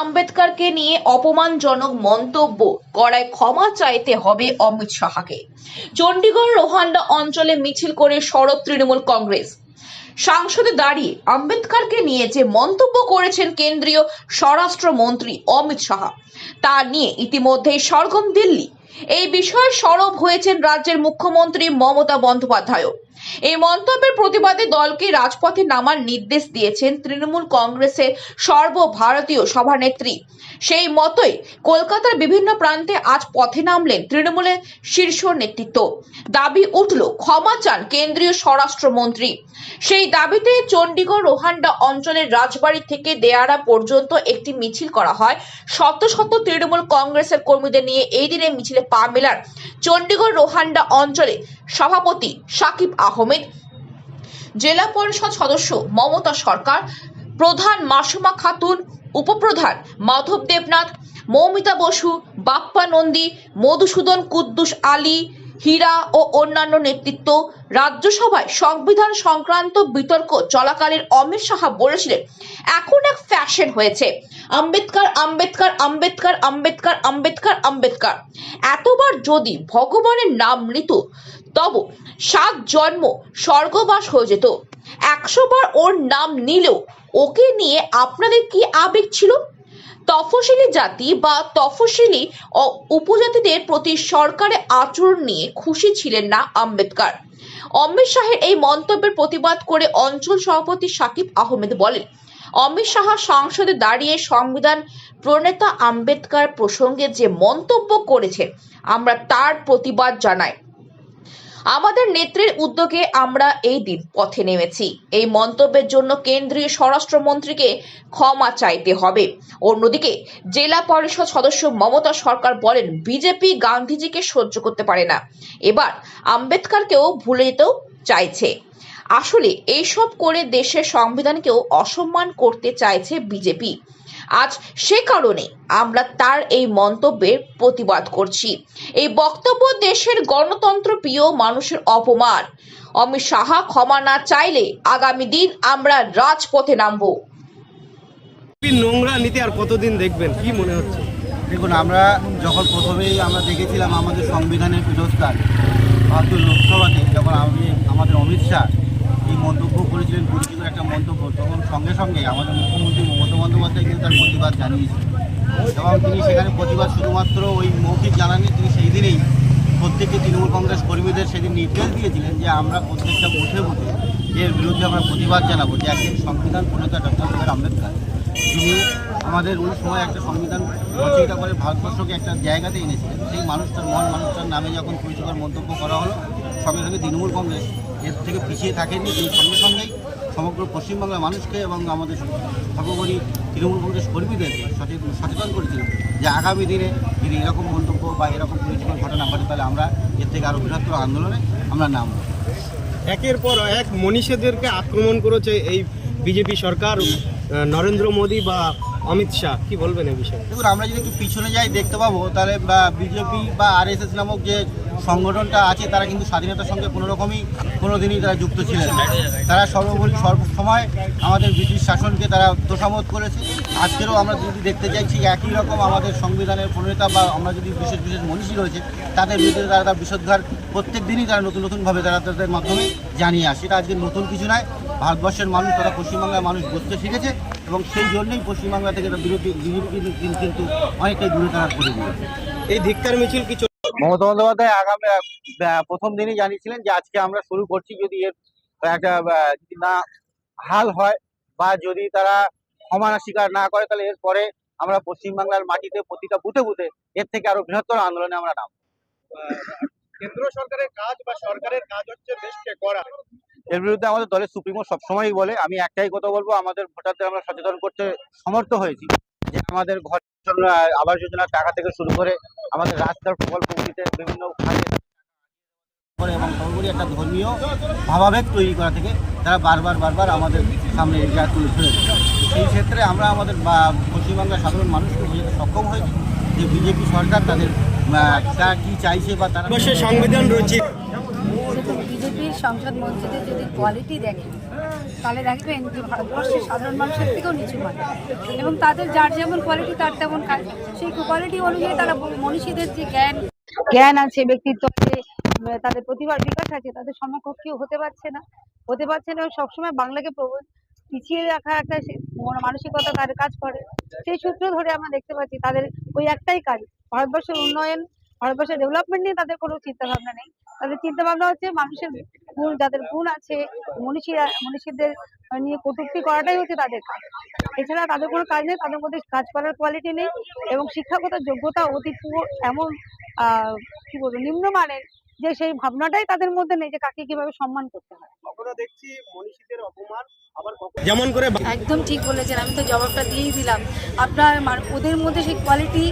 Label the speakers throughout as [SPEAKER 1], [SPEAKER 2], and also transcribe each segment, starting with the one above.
[SPEAKER 1] আম্বেদকরকে নিয়ে অপমানজনক মন্তব্য। করায় ক্ষমা চাইতে হবে অমিত শাহকে। চণ্ডীগড় রোহান্ডা অঞ্চলে মিছিল করে সরব তৃণমূল কংগ্রেস। সাংসদে দাঁড়িয়ে আম্বেদকরকে নিয়ে যে মন্তব্য করেছেন কেন্দ্রীয় স্বরাষ্ট্রমন্ত্রী অমিত শাহ, তা নিয়ে ইতিমধ্যেই সরগম দিল্লি। এই বিষয়ে সরব হয়েছেন রাজ্যের মুখ্যমন্ত্রী মমতা বন্দ্যোপাধ্যায়ও। এই মন্তব্যের প্রতিবাদে দলকে রাজপথে নামার নির্দেশ দিয়েছেন তৃণমূল কংগ্রেসের সর্বভারতীয় সভানেত্রী। সেই মতোই কলকাতার বিভিন্ন প্রান্তে আজ পথে নামলেন তৃণমূলের শীর্ষ নেতৃত্ব। দাবি উঠল, ক্ষমা চান কেন্দ্রীয় স্বরাষ্ট্রমন্ত্রী। সেই দাবিতে চণ্ডীগড় রোহান্ডা অঞ্চলের রাজবাড়ি থেকে দেয়ারা পর্যন্ত একটি মিছিল করা হয়। শত শত তৃণমূল কংগ্রেসের কর্মীদের নিয়ে এই দিনে মিছিলে পা মেলার চণ্ডীগড় রোহান্ডা অঞ্চলে সভাপতি সাকিব আহমেদ, জেলা পরিষদ সদস্য মমতা সরকার, প্রধান মাসুমা খাতুন, উপপ্রধান মাধব দেবনাথ, মৌমিতা বসু, বাপ্পা নন্দী, মধুসূদন কুদ্দুস আলী হীরা ও অন্যান্য নেতৃত্ব রাজ্যসভায় সংবিধান সংক্রান্ত বিতর্ক চলাকালীন অমিত শাহা বলেছিলেন, এখন এক ফ্যাশন হয়েছে। আম্বেদকর আম্বেদকর আম্বেদকর আম্বেদকর আম্বেদকর আম্বেদকর। এতবার যদি ভগবানের নাম নিত, তব সাত জন্ম স্বর্গবাস হয়ে যেত। একশো বার ওর নাম নিলেও ওকে নিয়ে আপনাদের কি আবেগ ছিল? তফসিলি জাতি বা তফসিলি উপজাতিদের প্রতি সরকারের আচরণ নিয়ে খুশি ছিলেন না আম্বেদকর। অমিত শাহের এই মন্তব্যের প্রতিবাদ করে অঞ্চল সভাপতি সাকিব আহমেদ বলেন, অমিত শাহ সংসদে দাঁড়িয়ে সংবিধান প্রণেতা আম্বেদকর প্রসঙ্গে যে মন্তব্য করেছে আমরা তার প্রতিবাদ জানাই। আমাদের নেত্রীর উদ্যোগে আমরা এই দিন পথে নেমেছি। এই মন্তব্যের জন্য কেন্দ্রীয় স্বরাষ্ট্রমন্ত্রীকে ক্ষমা চাইতে হবে। অন্যদিকে, জেলা পরিষদ সদস্য মমতা সরকার বলেন, বিজেপি গান্ধীজিকে সহ্য করতে পারে না। এবার আম্বেদকরকেও ভুলে যেতেও চাইছে। আসলে, এইসব করে দেশের সংবিধানকেও অসম্মান করতে চাইছে বিজেপি। আজ সে কারণে আমরা তার এই মন্তব্যের প্রতিবাদ করছি। এই বক্তব্য দেশের গণতন্ত্র প্রিয় মানুষের অপমান। অমিত সাহা ক্ষমা না চাইলে আগামী দিন আমরা রাজপথে নামবো।
[SPEAKER 2] নোংরা নীতি আর কতদিন দেখবেন? কি মনে হচ্ছে?
[SPEAKER 3] দেখুন আমরা যখন প্রথমেই আমরা দেখেছিলাম আমাদের সংবিধানের পীঠস্থান ভারতীয় লোকসভাতে যখন আমি আমাদের অমিত শাহ মন্তব্য করেছিলেন, পরিচিত একটা মন্তব্য, তখন সঙ্গে সঙ্গে আমাদের মুখ্যমন্ত্রী মমতা বন্দ্যোপাধ্যায় কিন্তু তার প্রতিবাদ জানিয়েছিলেন এবং তিনি সেখানে প্রতিবাদ শুধুমাত্র ওই মৌখিক জানাননি, তিনি সেই দিনেই প্রত্যেকটি তৃণমূল কংগ্রেস কর্মীদের সেদিন নির্দেশ দিয়েছিলেন যে আমরা প্রত্যেকটা বুথে বুথে এর বিরুদ্ধে আমরা প্রতিবাদ জানাব, যে একজন সংবিধান প্রণেতা ডক্টর বি আর আম্বেদকর, তিনি আমাদের ওই সময় একটা সংবিধান রচয়িতা করে ভারতবর্ষকে একটা জায়গাতে এনেছিলেন। সেই মানুষটার মন, মানুষটার নামে যখন পরিচয় মন্তব্য করা হলো, সঙ্গে সঙ্গে তৃণমূল কংগ্রেস এর থেকে পিছিয়ে থাকেনি তিনি সঙ্গে সঙ্গেই সমগ্র পশ্চিমবাংলার মানুষকে এবং আমাদের সর্বোপরি তৃণমূল কংগ্রেস কর্মীদেরকে সচেতন সচেতন করেছিলেন যে আগামী দিনে যদি এরকম মন্তব্য বা এরকম পরিচয় ঘটনা ঘটে তাহলে আমরা এর থেকে আরও বৃহত্তর আন্দোলনে আমরা নামবো।
[SPEAKER 2] একের পর এক মনীষীদেরকে আক্রমণ করেছে এই বিজেপি সরকার নরেন্দ্র মোদী বা অমিত শাহ। কি বলবেন এই বিষয়ে?
[SPEAKER 3] দেখুন আমরা যদি একটু পিছনে যাই দেখতে পাবো তাহলে বা বিজেপি বা আরএসএস নামক যে সংগঠনটা আছে, তারা কিন্তু স্বাধীনতার সঙ্গে কোনো রকমই কোনো দিনই তারা যুক্ত ছিলেন। তারা সর্বোপরি সর্বসময় আমাদের ব্রিটিশ শাসনকে তারা তোষামত করেছে। আজকেরও আমরা যদি দেখতে চাইছি, একই রকম আমাদের সংবিধানের প্রণেতা বা আমরা যদি বিশেষ বিশেষ মনীষী রয়েছে, তাদের বিরুদ্ধে তারা তার বিষোদ্গার প্রত্যেক দিনই তারা নতুন নতুনভাবে তারা তাদের মাধ্যমে জানিয়ে আসে। এটা আজকে নতুন কিছু নয়, ভারতবর্ষের মানুষ তারা পশ্চিমবাংলার মানুষ বুঝতে শিখেছে এবং সেই জন্যই পশ্চিমবাংলা থেকে বিরোধী বিজেপি কিন্তু অনেকটাই দূরে তারা করে দিয়েছে
[SPEAKER 2] এই ধিক্কার মিছিল কি চল-
[SPEAKER 3] মমতা বন্দ্যোপাধ্যায় আগামী প্রথম দিনই জানিয়েছিলেন যে আজকে আমরা শুরু করছি যদি এর একটা যদি না হাল হয় বা যদি তারা ক্ষমানা স্বীকার না করে তাহলে এরপরে আমরা পশ্চিমবাংলার মাটিতে প্রতিটা বুথে বুথে এর থেকে আরও বৃহত্তর আন্দোলনে আমরা নাম
[SPEAKER 2] কেন্দ্র সরকারের কাজ বা সরকারের কাজ হচ্ছে দেশকে করা।
[SPEAKER 3] এর বিরুদ্ধে আমাদের দলের সুপ্রিমো সবসময়ই বলে আমি একটাই কথা বলব আমাদের ভোটারদের আমরা সচেতন করতে সমর্থ হয়েছি যে আমাদের ঘর আবাস যোজনার টাকা থেকে শুরু করে আমাদের রাস্তার প্রকল্পগুলিতে বিভিন্ন করে এবং সর্বোপরি একটা ধর্মীয় ভাবাবেগ তৈরি করা থেকে তারা বারবার বারবার আমাদের সামনে এগিয়ে তুলে ধরেছে সেই ক্ষেত্রে আমরা আমাদের পশ্চিমবাংলার সাধারণ মানুষকে বোঝাতে সক্ষম হয়েছি যে বিজেপি সরকার তাদের তারা কী চাইছে বা তারা
[SPEAKER 2] সংবিধান রয়েছে
[SPEAKER 4] বিজেপির সংসদ মন্ত্রীদের যদি কোয়ালিটি দেখেন তাহলে দেখবেন যে ভারতবর্ষের সাধারণ মানুষের থেকেও নিচু মানে এবং তাদের যার যেমন কোয়ালিটি তার তেমন কাজ। সেই কোয়ালিটি অনুযায়ী তারা মনীষীদের যে জ্ঞান জ্ঞান আছে, ব্যক্তিত্ব আছে তাদের প্রতিভার বিকাশ আছে, তাদের সমকক্ষীয় হতে পারছে না। হতে পারছে না, সবসময় বাংলাকে প্রব- পিছিয়ে রাখা একটা মানসিকতা তাদের কাজ করে। সেই সূত্র ধরে আমরা দেখতে পাচ্ছি, তাদের ওই একটাই কাজ, ভারতবর্ষের উন্নয়ন ভারতবর্ষের ডেভেলপমেন্ট নিয়ে তাদের কোনো চিন্তা ভাবনা নেই। তাদের চিন্তা ভাবনা হচ্ছে মানুষের গুণ যাদের গুণ আছে, মনীষীরা, মনীষীদের নিয়ে কটূক্তি করাটাই হচ্ছে তাদের কাজ। এছাড়া তাদের কোনো কাজ নেই, তাদের মধ্যে কাজ করার কোয়ালিটি নেই এবং শিক্ষাগত যোগ্যতা অতি এমন কি বলব, নিম্নমানের যে সেই ভাবনাটাই তাদের মধ্যে নেই যে কাকে কীভাবে সম্মান করতে হয়।
[SPEAKER 2] দেখছি মনীষীদের অপমান যেমন করে
[SPEAKER 4] একদম ঠিক বলেছেন আমি তো জবাবটা দিয়েই দিলাম। আপনার ওদের মধ্যে সেই কোয়ালিটি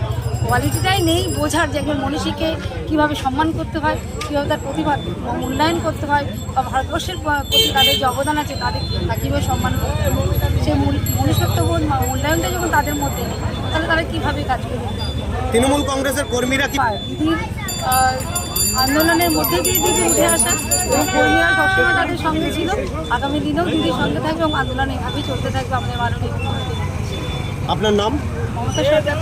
[SPEAKER 4] কোয়ালিটিটাই নেই বোঝার যে একজন মনীষীকে কীভাবে সম্মান করতে হয় কীভাবে তার প্রতিভা মূল্যায়ন করতে হয় বা ভারতবর্ষের প্রতি তাদের যে অবদান আছে তাদের কীভাবে সম্মান করতে হয়। সেই বা মূল্যায়নটা যখন তাদের মধ্যে নেই তাহলে তারা কীভাবে কাজ করবে?
[SPEAKER 2] তৃণমূল কংগ্রেসের কর্মীরা কি
[SPEAKER 4] দিদির আন্দোলনের মধ্যে দিয়ে দিদি উঠে আসা। এবং কর্মীরা সবসময় তাদের সঙ্গে ছিল। আগামী দিনেও দিদির সঙ্গে থাকবে এবং আন্দোলন এভাবেই চলতে থাকবে আমাদের মাননীয়
[SPEAKER 2] আপনার নাম?
[SPEAKER 4] মমতা সরকার।